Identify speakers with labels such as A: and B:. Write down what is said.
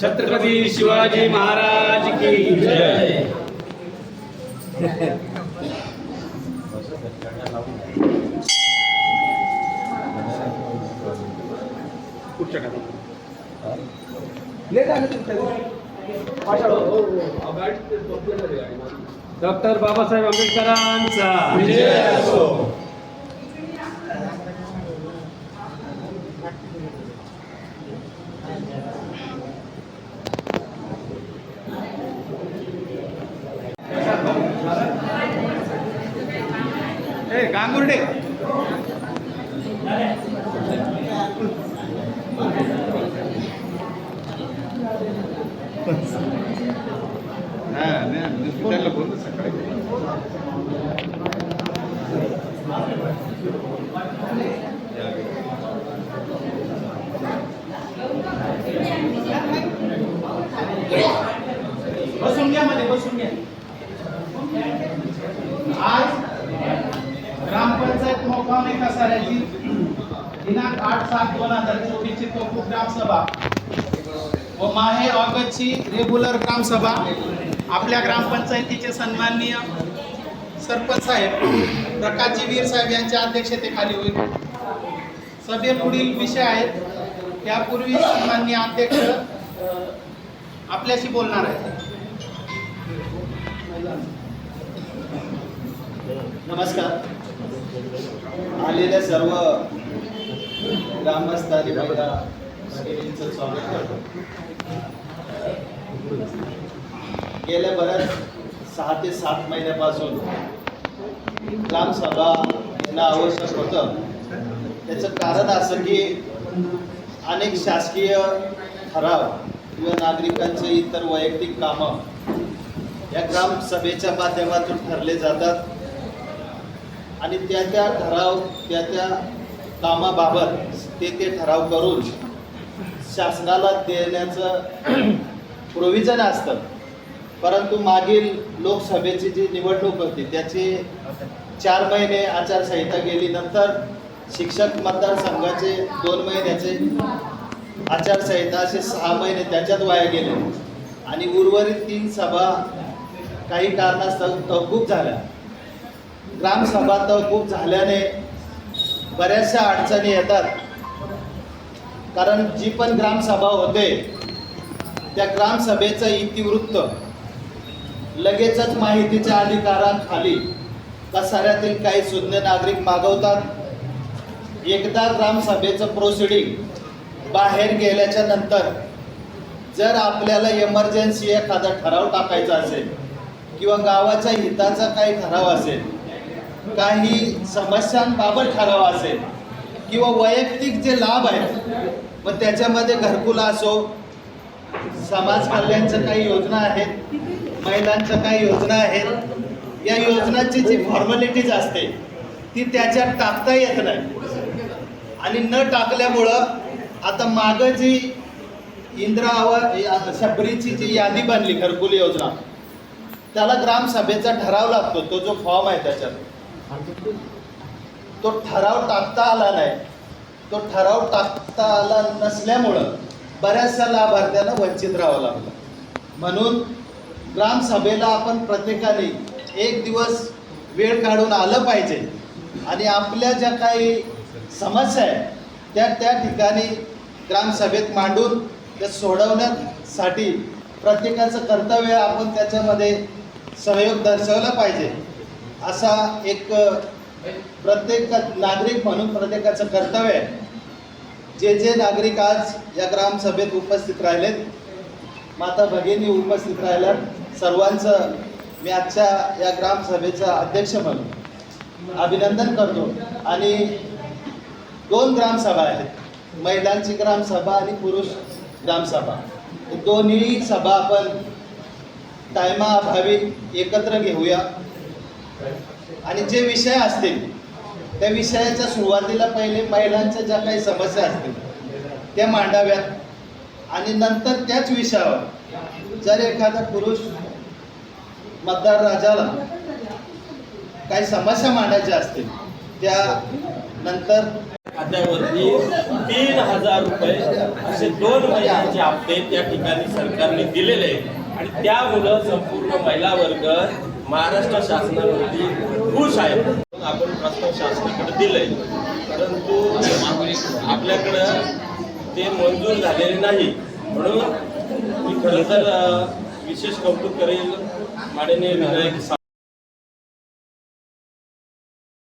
A: छत्रपती शिवाजी महाराज की जय. कुठच्या डॉक्टर बाबासाहेब आंबेडकरांचा.
B: विजय असो.
A: ए गांगुर्डे हा नाही त्याला
B: मोकावणे दिनांक आठ सात दोन हजार चोवीस ची ग्रामसभा. व माहे ऑगस्टची रेग्युलर ग्रामसभा. आपल्या ग्रामपंचायतीचे सन्माननीय सरपंच साहेब प्रकाशजी वीर साहेब यांच्या अध्यक्षतेखाली होईल. सभे पुढील विषय आहेत. त्यापूर्वी सन्माननीय अध्यक्ष आपल्याशी बोलणार आहेत.
C: नमस्कार. आलेल्या सर्व ग्रामस्थानी पहिला भगिनींचं स्वागत करतो. गेल्या बऱ्याच सहा ते सात महिन्यापासून ग्रामसभा यांना आवश्यक होतं. त्याचं कारण असं की अनेक शासकीय ठराव किंवा नागरिकांचे इतर वैयक्तिक कामं या ग्रामसभेच्या माध्यमातून ठरले जातात. आणि त्या त्या ठराव त्या त्या कामाबाबत ते ते ठराव करून शासनाला देण्याचं प्रोव्हिजन असतं. परंतु मागील लोकसभेची जी निवडणूक होती त्याची चार महिने आचारसंहिता गेली नंतर शिक्षक मतदारसंघाचे दोन महिन्याचे आचारसंहिता असे सहा महिने त्याच्यात वाया गेले. आणि उर्वरित तीन सभा काही कारणास्तव तहकूब झाल्या. ग्रामसभा तर खूप झाल्याने बऱ्याचशा अडचणी येतात. कारण जी पण ग्रामसभा होते त्या ग्रामसभेचं इतिवृत्त लगेचच माहितीच्या अधिकारांखाली कसाऱ्यातील काही सुज्ञ नागरिक मागवतात. एकदा ग्रामसभेचं प्रोसिडिंग बाहेर गेल्याच्यानंतर जर आपल्याला इमर्जन्सी एखादा ठराव टाकायचा असेल किंवा गावाच्या हिताचा काही ठराव असेल काही समस्यांबाबत ठराव असेल किंवा वैयक्तिक जे लाभ आहेत मग त्याच्यामध्ये घरकुल असो समाज कल्याणच्या काही योजना आहेत महिलांच्या काही योजना आहेत या योजनांची जी फॉर्मॅलिटीज असते ती त्याच्यात टाकता येत नाही. आणि न टाकल्यामुळं आता मागं जी इंदिरा आवास शबरीची जी यादी बनली घरकुल योजना त्याला ग्रामसभेचा ठराव लागतो तो जो फॉर्म आहे त्याच्यात. तो ठराव टाकता आला नाही. तो ठराव टाकता आला नसल्यामुळं बऱ्याचशा लाभार्थ्यांना वंचित राहावं लागलं. म्हणून ग्रामसभेला आपण प्रत्येकाने एक दिवस वेळ काढून आलं पाहिजे. आणि आपल्या ज्या काही समस्या आहेत त्या त्या ठिकाणी ग्रामसभेत मांडून त्या सोडवण्यासाठी प्रत्येकाचं कर्तव्य आपण त्याच्यामध्ये सहयोग दर्शवला पाहिजे. असा एक प्रत्येक नागरिक म्हणून प्रत्येकाचं कर्तव्य आहे. जे जे नागरिक आज या ग्रामसभेत उपस्थित राहिलेत माता भगिनी उपस्थित राहिल्या सर्वांचं मी आजच्या या ग्रामसभेचा अध्यक्ष म्हणून अभिनंदन करतो. आणि दोन ग्रामसभा आहेत महिलांची ग्रामसभा आणि पुरुष ग्रामसभा. दोन्ही सभा आपण टायमाअभावी एकत्र घेऊया. आणि जे विषय असतील त्या विषयाच्या सुरुवातीला पहिले महिलांच्या ज्या काही समस्या असतील त्या मांडाव्यात. आणि नंतर त्याच विषयावर जर एखादा पुरुष मतदार राजाला काही समस्या मांडायच्या असतील त्या नंतर
D: खात्यावरती तीन हजार रुपये असे दोन महिन्याचे हप्ते त्या ठिकाणी सरकारने दिलेले आणि त्यामुळं संपूर्ण महिला वर्ग महाराष्ट्र शासनावरती खुश आहे. आपण प्रस्ताव शासनाकडे दिलंय. परंतु आपल्याकडं ते मंजूर झालेले नाही. म्हणून मी खरं तर विशेष कौतुक करेल. माननीय विनायक